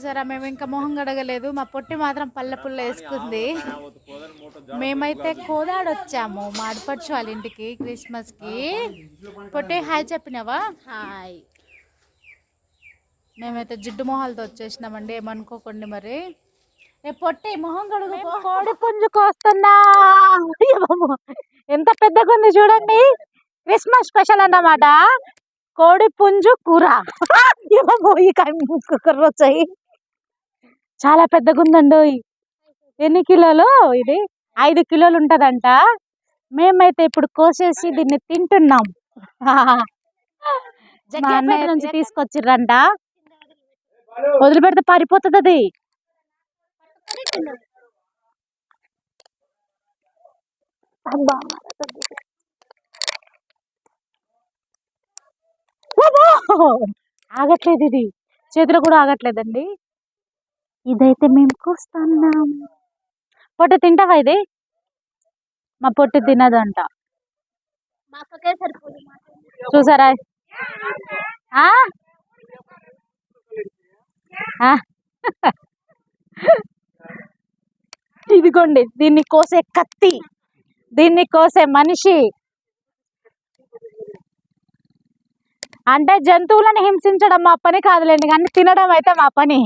చూసారా? మేము ఇంకా మొహం గడగలేదు మా పొట్టి మాత్రం పళ్ళ పుల్ల వేసుకుంది. మేమైతే కోదాడు వచ్చాము మా ఆడపడుచు వాళ్ళ ఇంటికి క్రిస్మస్కి పొట్టి హాయ్ చెప్పినావా? హాయ్. మేమైతే జిడ్డు మొహాలతో వచ్చేసినామండి. ఏమనుకోకండి మరి. ఏ పొట్టి మొహం కడుగు కోడి పుంజు కోస్తున్నా. ఎంత పెద్దగా ఉంది చూడండి. క్రిస్మస్ స్పెషల్ అన్నమాట. కోడి పుంజు కూర. ఏమో ఈ కుక్కర్ వచ్చాయి. చాలా పెద్దగా ఉందండి ఎన్ని కిలోలు ఇది? ఐదు కిలోలు ఉంటదంట మేమైతే ఇప్పుడు కోసేసి దీన్ని తింటున్నాం. మా అన్నయ్య నుంచి తీసుకొచ్చిర్రంట. వదిలిపెడితే పారిపోతుంది అది! ఆగట్లేదు ఇది చేతిలో కూడా ఆగట్లేదండి. ఇదైతే మేము కోస్తున్నాం. పొట్టు తింటావా ఇది? మా పొట్టు తినదంట. చూసారా? ఇదిగోండి దీన్ని కోసే కత్తి దీన్ని కోసే మనిషి. అంటే జంతువులను హింసించడం మా పని కాదులేండి కానీ తినడం అయితే మా పని.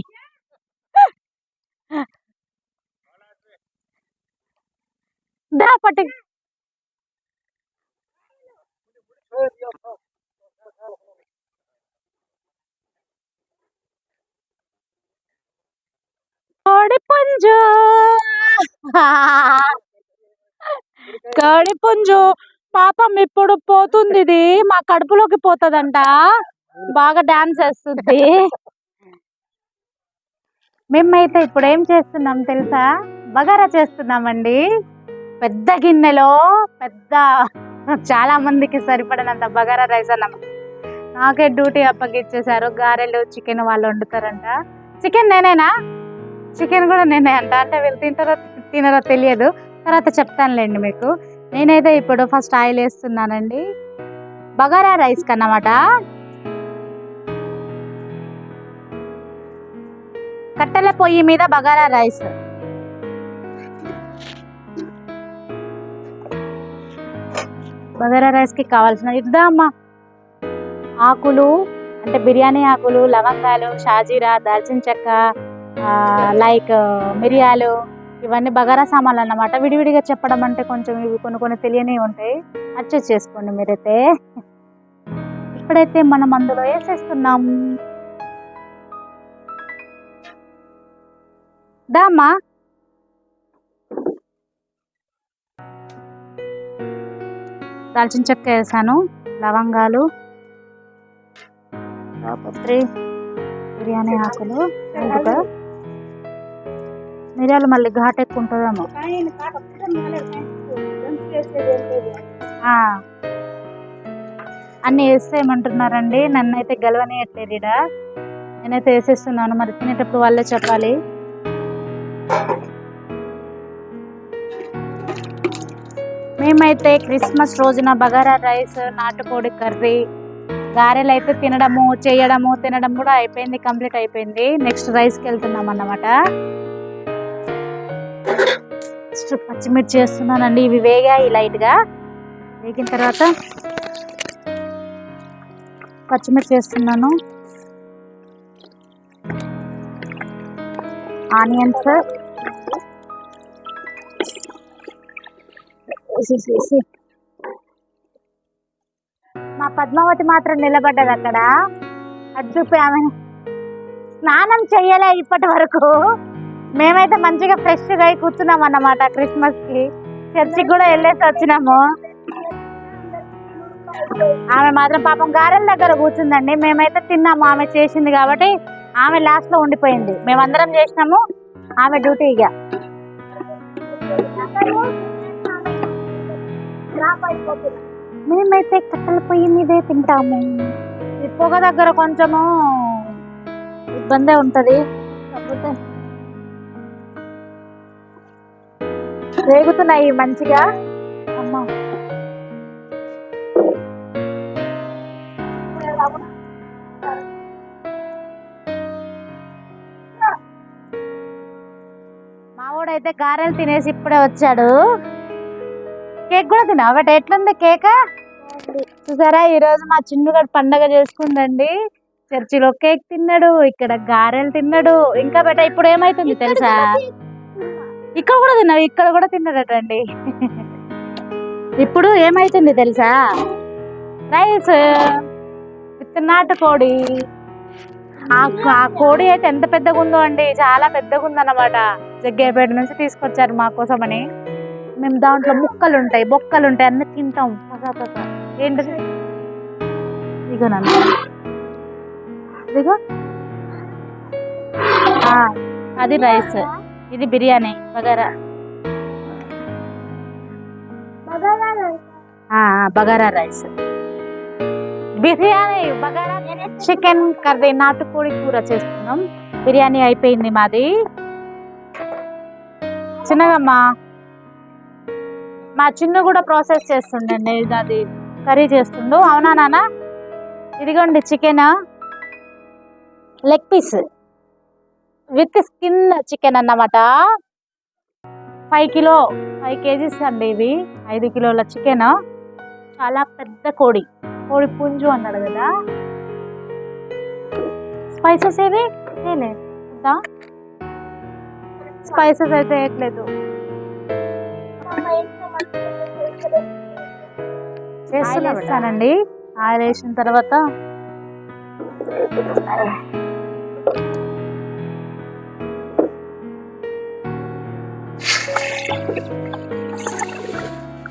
దా పట్టి. కోడి పుంజు. కోడి పుంజు. పాపం ఇప్పుడు పోతుంది ఇది మా కడుపులోకి పోతుందంట. బాగా డాన్స్ వేస్తుంది. మేమైతే ఇప్పుడు ఏం చేస్తున్నాం తెలుసా? బగారా చేస్తున్నామండి. పెద్ద గిన్నెలో పెద్ద చాలా మందికి సరిపడినంత బగారా రైస్ అన్నమాట నాకే డ్యూటీ అప్పగిచ్చేసారు గారెలు చికెన్ వాళ్ళు వండుతారంట. చికెన్ నేనేనా? చికెన్ కూడా నేనే అంట. అంటే వీళ్ళు తింటారో తినరో తెలియదు. తర్వాత చెప్తానులేండి మీకు. నేనైతే ఇప్పుడు ఫస్ట్ ఆయిల్ వేస్తున్నానండి. బగారా రైస్ కన్నమాట. కట్టెల పొయ్యి మీద బగారా రైస్. బగారా రైస్కి కావాల్సిన ఇద్దా అమ్మా. ఆకులు అంటే బిర్యానీ ఆకులు లవంగాలు షాజీరా దాల్చిన చెక్క లైక్ మిరియాలు ఇవన్నీ బగారా సామాన్లు అన్నమాట. విడివిడిగా చెప్పడం అంటే కొంచెం ఇవి కొన్ని కొన్ని తెలియనివి ఉంటాయి. అడ్జస్ట్ చేసుకోండి మీరైతే. ఇప్పుడైతే మనం అందులో వేసేస్తున్నాం దామా దాల్చిన చెక్క వేసాను లవంగాలు పత్రి బిర్యానీ ఆకులు మిరియాలు మళ్ళీ ఘాట్ ఎక్కువ ఉంటుందేమో. ఆ. అన్ని వేస్తే ఏమంటున్నారండి నన్ను అయితే గెలవనియట్లేదు ఈడ. నేనైతే వేసేస్తున్నాను మరి తినేటప్పుడు వాళ్ళే చెప్పాలి. మేమైతే క్రిస్మస్ రోజున బగారా రైస్ నాటుకోడి కర్రీ గారెలు అయితే తినడము చేయడము తినడం కూడా అయిపోయింది కంప్లీట్ అయిపోయింది. నెక్స్ట్ రైస్కి వెళ్తున్నాం అన్నమాట. నెక్స్ట్ పచ్చిమిర్చి వేస్తున్నానండి. ఇవి వేగాయి లైట్గా వేగిన తర్వాత పచ్చిమిర్చి వేస్తున్నాను. ఆనియన్స్ వేసేసి మా పద్మావతి మాత్రం నిలబడ్డది అక్కడ. అది చూపి ఆమె. స్నానం చెయ్యలే ఇప్పటి వరకు. మేమైతే మంచిగా ఫ్రెష్గా అయి కూర్చున్నాం అన్నమాట క్రిస్మస్కి చర్చికి కూడా వెళ్ళేసి వచ్చినాము. ఆమె మాత్రం పాపం గారెల దగ్గర కూర్చుందండి. మేమైతే తిన్నాము ఆమె చేసింది కాబట్టి ఆమె లాస్ట్లో ఉండిపోయింది. మేమందరం చేసినాము ఆమె డ్యూటీ ఇక మేమైతే కట్టెల పొయ్యి మీదే తింటాము. ఈ పొగ దగ్గర కొంచెము ఇబ్బందే ఉంటది. కాకపోతే రేగుతున్నాయి మంచిగా. అమ్మా. అయితే గారెలు తినేసి ఇప్పుడే వచ్చాడు. కేక్ కూడా తిన్నావు? బట్ ఎట్లుంది కేక్? చూసారా ఈరోజు మా చిన్నుగాడు పండగ చేసుకుందండి. చర్చిలో కేక్ తిన్నాడు ఇక్కడ గారెలు తిన్నాడు. ఇంకా బెట ఇప్పుడు ఏమైతుంది తెలుసా? ఇక్కడ కూడా తిన్నావు? ఇక్కడ కూడా తిన్నాడటండి. ఇప్పుడు ఏమైతుంది తెలుసా? రైస్ విత్ నాటుకోడి ఆ ఆ కోడి అయితే ఎంత పెద్దగా ఉందో అండి. చాలా పెద్దగా ఉందన్నమాట జగ్గేపేట నుంచి తీసుకొచ్చారు మా కోసమని. మేము దాంట్లో ముక్కలు ఉంటాయి బొక్కలు ఉంటాయి అన్ని తింటాం. పసా పసా ఏంటిది? నన్ను. ఇదిగో. అది రైస్. ఇది biryani bagara. Bagara rice. Biryani bagara chicken curry నాటుకోడి కూర చేస్తున్నాం. బిర్యానీ అయిపోయింది మాది. చిన్నగమ్మా మా చిన్న కూడా ప్రాసెస్ చేస్తుండండి ఇది అది కర్రీ చేస్తుండు. అవునా నాన్న? ఇదిగోండి chicken. Leg piece. With skin chicken అన్నమాట. ఫైవ్ కిలో ఫైవ్ కేజీస్ అండి ఇవి. ఐదు కిలోల చికెన్. చాలా పెద్ద కోడి. కోడి పుంజు అన్నాడు కదా. స్పైసెస్ ఏవి? ఏలే. స్పైసెస్ అయితే వేయట్లేదు చేస్తానండి ఆయిల్ వేసిన తర్వాత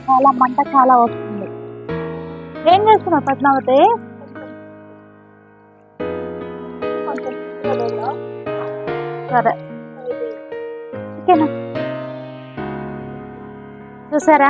చాలా మంట చాలా వస్తుంది. ఏం చేస్తున్నావు పద్మావతి? సరే. చికెన్ చూసారా?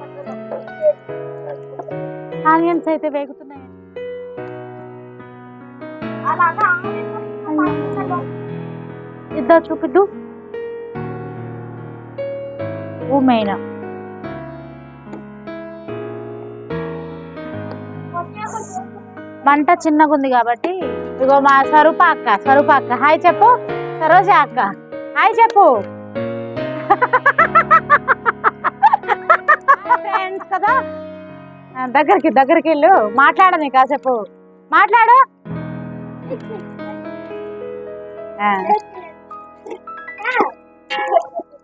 ఆనియన్స్ అయితే వేగుతున్నాయి. ఇద్దరు చూపిద్దు. ఊమైనా. మంట చిన్నగా ఉంది కాబట్టి ఇగో మా స్వరూప అక్క స్వరూప అక్క. హాయ్ చెప్పు. సరోజ అక్క. హాయ్ చెప్పు. కదా? దగ్గరికి దగ్గరికి వెళ్ళు. మాట్లాడని కాసేపు. మాట్లాడు.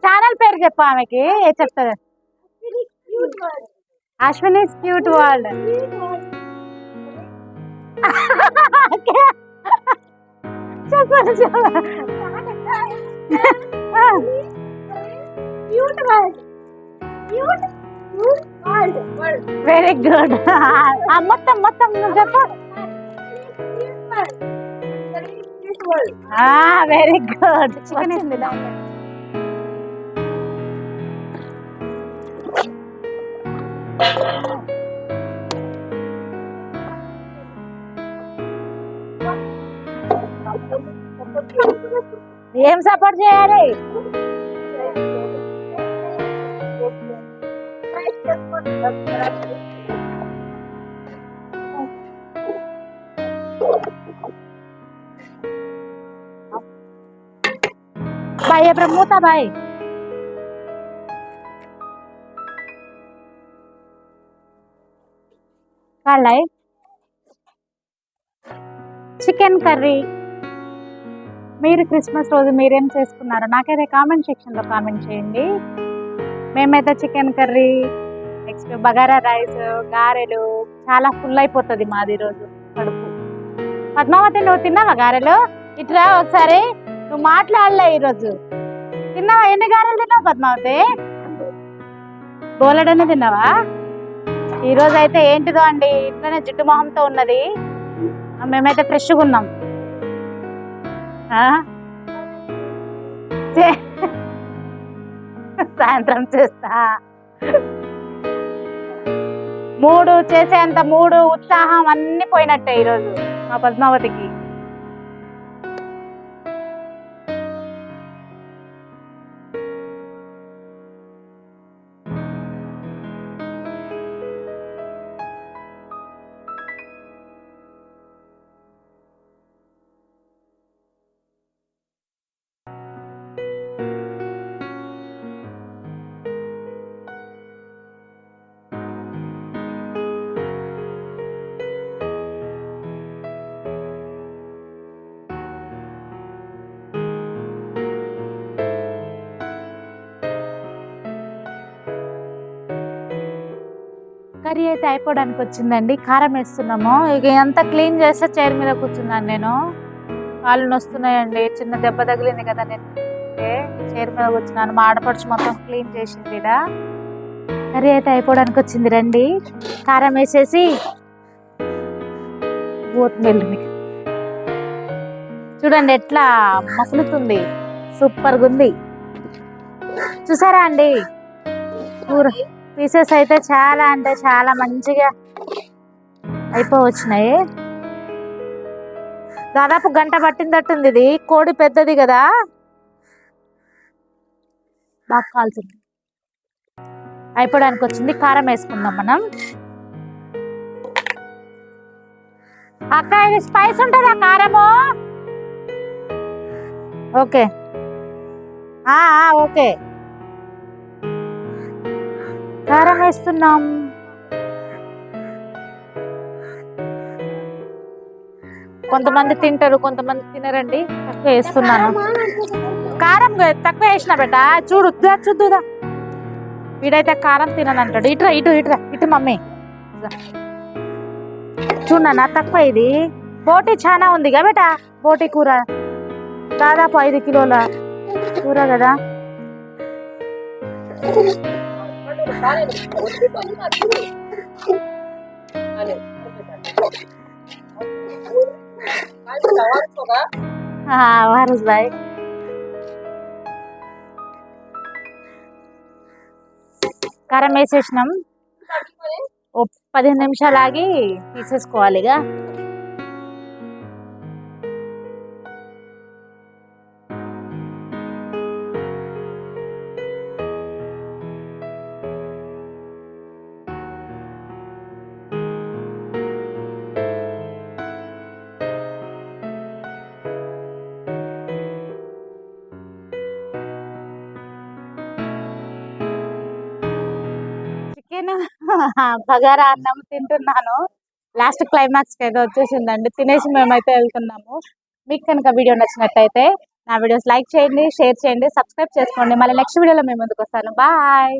ఛానల్ పేరు చెప్పు ఆమెకి. ఏ చెప్తుంది అశ్విని క్యూట్ వరల్డ్. చెప్పండి వెరీ గుడ్ మొత్తం మొత్తం నువ్వు చెప్పు వెరీ గుడ్ చికెన్ వేసింది ఏం సపోర్ట్ చేయాలి బాయ్ ఎప్పుడు మూత బాయ్ కాళ్ళాయి చికెన్ కర్రీ మీరు క్రిస్మస్ రోజు మీరేం చేసుకున్నారో నాకైతే కామెంట్ సెక్షన్లో కామెంట్ చేయండి. మేమైతే chicken curry next bagara rice గారెలు చాలా ఫుల్ అయిపోతుంది మాది రోజు కడుపు. పద్మావతి నువ్వు తిన్నావా గారెలు? ఇట్రా ఒకసారి. నువ్వు మాట్లాడలే ఈరోజు. తిన్నావా? ఎన్ని గారెలు తిన్నావు పద్మావతి? బోలెడని తిన్నావా? ఈరోజు అయితే ఏంటిదో అండి ఇట్లనే జిడ్డు మొహంతో ఉన్నది. మేమైతే ఫ్రెష్గా ఉన్నాం. ఆ? చే- సాయంత్రం చేస్తా. మూడు చేసేంత మూడు ఉత్సాహం అన్ని పోయినట్టే ఈరోజు మా పద్మావతికి. కర్రీ అయితే అయిపోవడానికి వచ్చిందండి. కారం వేస్తున్నాము. ఇక ఎంత క్లీన్ చేస్తే చైర్ మీద కూర్చున్నాను నేను. కాళ్ళు నొస్తున్నాయండి. చిన్న దెబ్బ తగిలింది కదా నేను. చైర్ మీద కూర్చున్నాను. మా ఆడపడుచు మొత్తం క్లీన్ చేసింది ఇలా కర్రీ అయితే అయిపోవడానికి వచ్చింది. రండి. కారం వేసేసి పోతుంది చూడండి ఎట్లా మసులుతుంది. సూపర్గా ఉంది. చూసారా అండి? కూర పీసెస్ అయితే చాలా అంటే చాలా మంచిగా అయిపోవచ్చినాయి. దాదాపు గంట పట్టిందట్టుంది ఇది. కోడి పెద్దది కదా. బాగా కాల్చింది. అయిపోవడానికి వచ్చింది. కారం వేసుకుందాం మనం. అక్క ఇది స్పైస్ ఉంటుందా కారము? ఓకే. ఓకే. కారం వేస్తున్నాం కొంతమంది తింటారు కొంతమంది తినరండి. తక్కువ వేస్తున్నాను కారం తక్కువ వేసిన బెట చూడు దా, చూద్దుదా వీడైతే కారం తినను అంటాడు ఇటురా ఇటు ఇటురా ఇటు మమ్మీ. చూడన్నా తక్కువ ఇది. బోటి చాలా ఉంది కదా బేట బోటి కూర. దాదాపు ఐదు కిలోల కూర కదా. వారస్ బాయ్ కారం వేసేసినాం ఓ పదిహేను నిమిషాలు ఆగి తీసేసుకోవాలి బగారా అన్నం తింటున్నాను. లాస్ట్ క్లైమాక్స్కి అయితే వచ్చేసిందండి. తినేసి మేమైతే వెళ్తున్నాము. మీకు కనుక వీడియో నచ్చినట్టయితే నా వీడియోస్ లైక్ చేయండి షేర్ చేయండి సబ్స్క్రైబ్ చేసుకోండి. మళ్ళీ నెక్స్ట్ వీడియోలో మేము ముందుకు వస్తాను. బాయ్!